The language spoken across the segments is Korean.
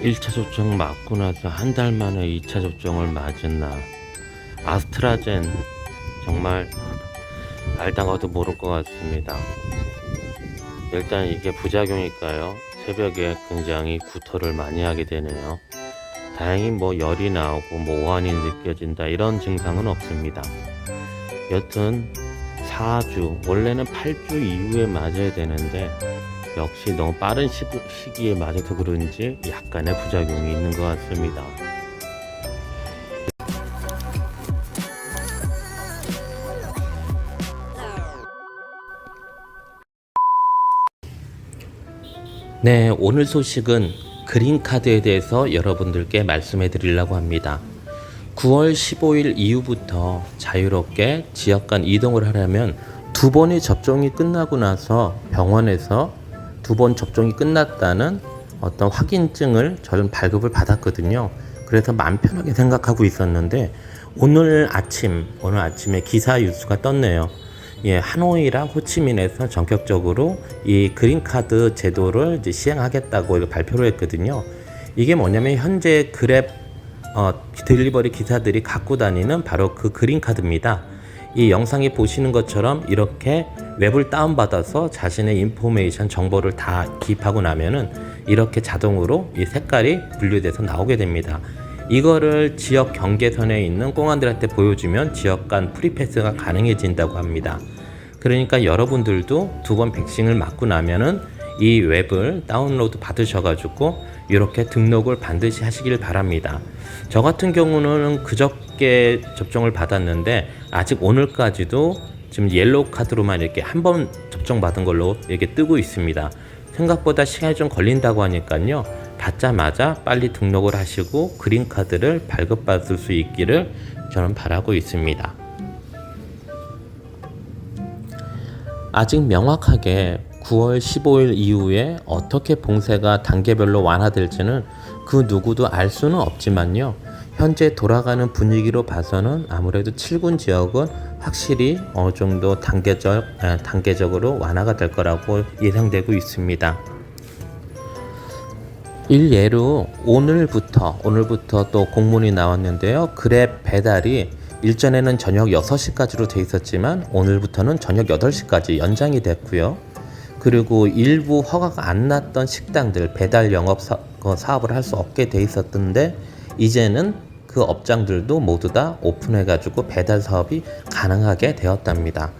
1차 접종 맞고 나서 한 달 만에 2차 접종을 맞은 나 아스트라젠 정말 알다가도 모를 것 같습니다. 일단 이게 부작용일까요? 새벽에 굉장히 구토를 많이 하게 되네요. 다행히 뭐 열이 나오고 뭐 오한이 느껴진다 이런 증상은 없습니다. 여튼 4주 원래는 8주 이후에 맞아야 되는데 역시 너무 빠른 시, 시기에 맞아서 그런지 약간의 부작용이 있는 것 같습니다. 네, 오늘 소식은 그린카드에 대해서 여러분들께 말씀해 드리려고 합니다. 9월 15일 이후부터 자유롭게 지역 간 이동을 하려면 두 번의 접종이 끝나고 나서 병원에서 두 번 접종이 끝났다는 어떤 확인증을 저는 발급을 받았거든요. 그래서 마음 편하게 생각하고 있었는데 오늘 아침 오늘 아침에 기사 뉴스가 떴네요. 예, 하노이랑 호치민에서 전격적으로 이 그린카드 제도를 이제 시행하겠다고 발표를 했거든요. 이게 뭐냐면 현재 그랩 어, 딜리버리 기사들이 갖고 다니는 바로 그 그린카드입니다. 이 영상에 보시는 것처럼 이렇게 웹을 다운받아서 자신의 인포메이션 정보를 다 기입하고 나면은 이렇게 자동으로 이 색깔이 분류돼서 나오게 됩니다. 이거를 지역 경계선에 있는 공안들한테 보여주면 지역 간 프리패스가 가능해진다고 합니다. 그러니까 여러분들도 두 번 백신을 맞고 나면은 이 웹을 다운로드 받으셔가지고 이렇게 등록을 반드시 하시길 바랍니다. 저 같은 경우는 그저께 접종을 받았는데 아직 오늘까지도 지금 옐로우 카드로만 이렇게 한 번 접종 받은 걸로 이렇게 뜨고 있습니다. 생각보다 시간이 좀 걸린다고 하니까요. 받자마자 빨리 등록을 하시고 그린 카드를 발급받을 수 있기를 저는 바라고 있습니다. 아직 명확하게 9월 15일 이후에 어떻게 봉쇄가 단계별로 완화될지는 그 누구도 알 수는 없지만요. 현재 돌아가는 분위기로 봐서는 아무래도 7군 지역은 확실히 어느 정도 단계적, 아, 단계적으로 완화가 될 거라고 예상되고 있습니다. 일예로 오늘부터 오늘부터 또 공문이 나왔는데요. 그랩 배달이 일전에는 저녁 6시까지로 돼 있었지만 오늘부터는 저녁 8시까지 연장이 됐고요. 그리고 일부 허가가 안 났던 식당들 배달 영업 사, 어, 사업을 할 수 없게 돼 있었던데 이제는 그 업장들도 모두 다 오픈해 가지고 배달 사업이 가능하게 되었답니다.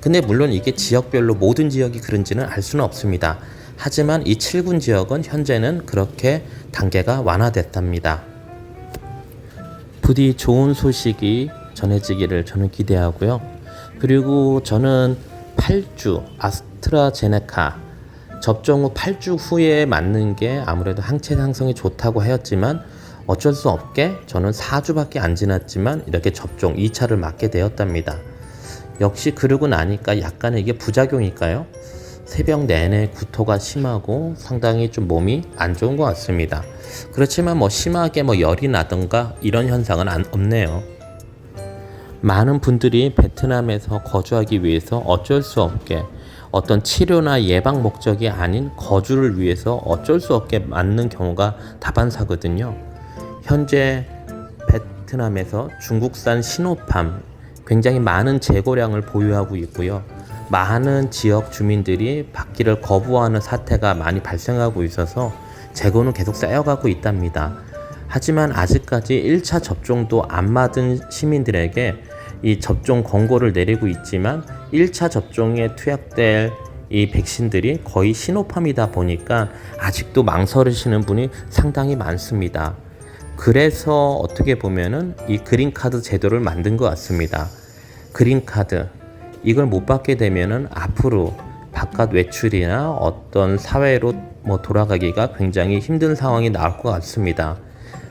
근데 물론 이게 지역별로 모든 지역이 그런지는 알 수는 없습니다. 하지만 이 7군 지역은 현재는 그렇게 단계가 완화됐답니다. 부디 좋은 소식이 전해지기를 저는 기대하고요. 그리고 저는 8주 아스 트라제네카 접종 후 8주 후에 맞는 게 아무래도 항체 상성이 좋다고 하였지만 어쩔 수 없게 저는 4주밖에 안 지났지만 이렇게 접종 2차를 맞게 되었답니다. 역시 그러고 나니까 약간의 이게 부작용일까요? 새벽 내내 구토가 심하고 상당히 좀 몸이 안 좋은 것 같습니다. 그렇지만 뭐 심하게 뭐 열이 나던가 이런 현상은 안, 없네요. 많은 분들이 베트남에서 거주하기 위해서 어쩔 수 없게 어떤 치료나 예방 목적이 아닌 거주를 위해서 어쩔 수 없게 맞는 경우가 다반사거든요. 현재 베트남에서 중국산 시노팜 굉장히 많은 재고량을 보유하고 있고요. 많은 지역 주민들이 받기를 거부하는 사태가 많이 발생하고 있어서 재고는 계속 쌓여가고 있답니다. 하지만 아직까지 1차 접종도 안 맞은 시민들에게 이 접종 권고를 내리고 있지만 1차 접종에 투약될 이 백신들이 거의 시노팜이다 보니까 아직도 망설이시는 분이 상당히 많습니다. 그래서 어떻게 보면은 이 그린카드 제도를 만든 것 같습니다. 그린카드 이걸 못 받게 되면은 앞으로 바깥 외출이나 어떤 사회로 뭐 돌아가기가 굉장히 힘든 상황이 나올 것 같습니다.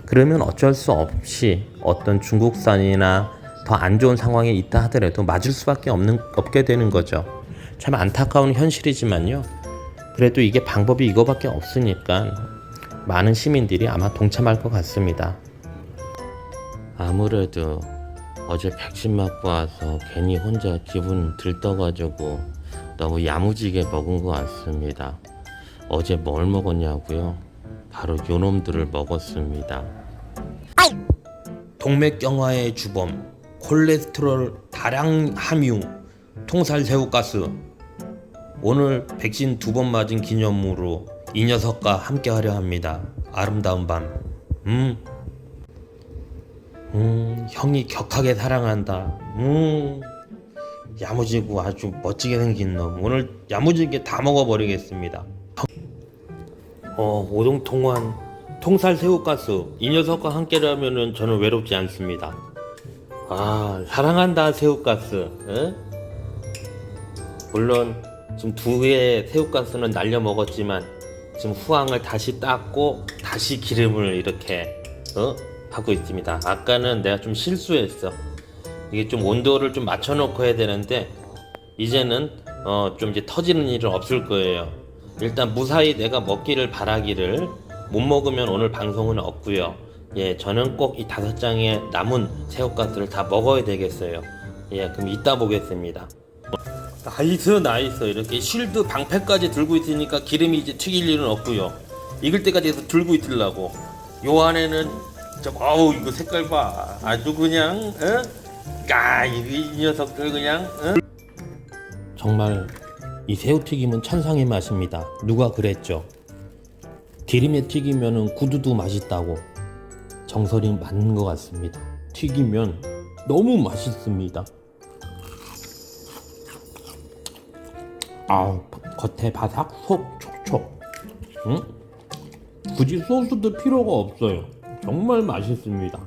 그러면 어쩔 수 없이 어떤 중국산이나 더 안 좋은 상황에 있다 하더라도 맞을 수밖에 없는 없게 되는 거죠. 참 안타까운 현실이지만요. 그래도 이게 방법이 이거밖에 없으니까 많은 시민들이 아마 동참할 것 같습니다. 아무래도 어제 백신 맞고 와서 괜히 혼자 기분 들떠가지고 너무 야무지게 먹은 것 같습니다. 어제 뭘 먹었냐고요? 바로 요놈들을 먹었습니다. 동맥경화의 주범, 콜레스테롤 다량 함유, 통살 새우가스. 오늘 백신 두 번 맞은 기념으로 이 녀석과 함께 하려 합니다. 아름다운 밤. 음. 음, 형이 격하게 사랑한다. 음. 야무지고 아주 멋지게 생긴 놈. 오늘 야무지게 다 먹어버리겠습니다. 어, 오동통환 통살 새우가스 이 녀석과 함께라면은 저는 외롭지 않습니다. 아, 사랑한다 새우가스. 에? 물론 지금 두 개의 새우가스는 날려 먹었지만 지금 후황을 다시 닦고 다시 기름을 이렇게 어? 하고 있습니다. 아까는 내가 좀 실수했어. 이게 좀 온도를 좀 맞춰 놓고 해야 되는데 이제는 어, 좀 이제 터지는 일은 없을 거예요. 일단 무사히 내가 먹기를 바라기를 못 먹으면 오늘 방송은 없고요. 예, 저는 꼭 이 다섯 장의 남은 새우가스를 다 먹어야 되겠어요. 예, 그럼 이따 보겠습니다. 나이스 나이스 이렇게 쉴드 방패까지 들고 있으니까 기름이 이제 튀길 일은 없고요. 익을 때까지 해서 들고 있으려고. 요 안에는 저 어우 이거 색깔 봐 아주 그냥 어? 야, 이, 이 녀석들 그냥 어? 정말 이 새우튀김은 천상의 맛입니다. 누가 그랬죠? 기름에 튀기면은 구두도 맛있다고. 정설이 맞는 것 같습니다. 튀기면 너무 맛있습니다. 아, 겉에 바삭, 속 촉촉. 응? 굳이 소스도 필요가 없어요. 정말 맛있습니다.